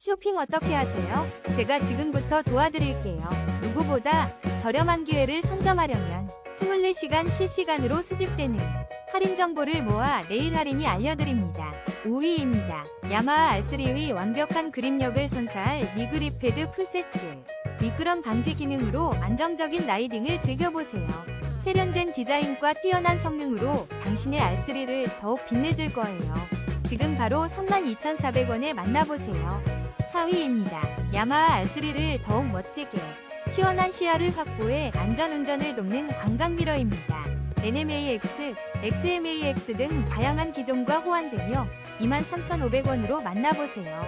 쇼핑 어떻게 하세요? 제가 지금부터 도와드릴게요. 누구보다 저렴한 기회를 선점하려면 24시간 실시간으로 수집되는 할인 정보를 모아 내일 할인이 알려드립니다. 5위입니다. 야마하 R3의 완벽한 그립력을 선사할 리그립 패드 풀세트. 미끄럼 방지 기능으로 안정적인 라이딩을 즐겨보세요. 세련된 디자인과 뛰어난 성능으로 당신의 R3를 더욱 빛내줄 거예요. 지금 바로 32,400원에 만나보세요. 4위입니다. 야마하 R3를 더욱 멋지게 시원한 시야를 확보해 안전운전을 돕는 관광미러입니다. NMAX, XMAX 등 다양한 기종과 호환되며 23,500원으로 만나보세요.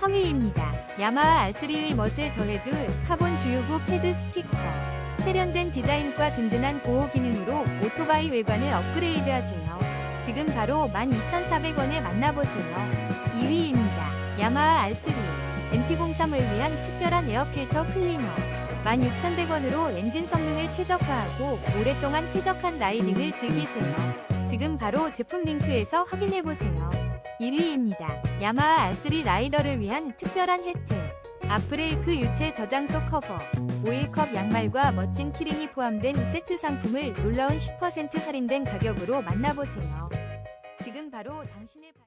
3위입니다. 야마하 R3의 멋을 더해줄 카본 주유구 패드 스티커. 세련된 디자인과 든든한 보호 기능으로 오토바이 외관을 업그레이드하세요. 지금 바로 12,400원에 만나보세요. 2위입니다. 야마하 R3 MT03을 위한 특별한 에어필터 클리너 16,100원으로 엔진 성능을 최적화하고 오랫동안 쾌적한 라이딩을 즐기세요. 지금 바로 제품 링크에서 확인해보세요. 1위입니다. 야마하 R3 라이더를 위한 특별한 혜택 앞브레이크 유체 저장소 커버 오일컵 양말과 멋진 키링이 포함된 세트 상품을 놀라운 10% 할인된 가격으로 만나보세요. 지금 바로 당신의 바-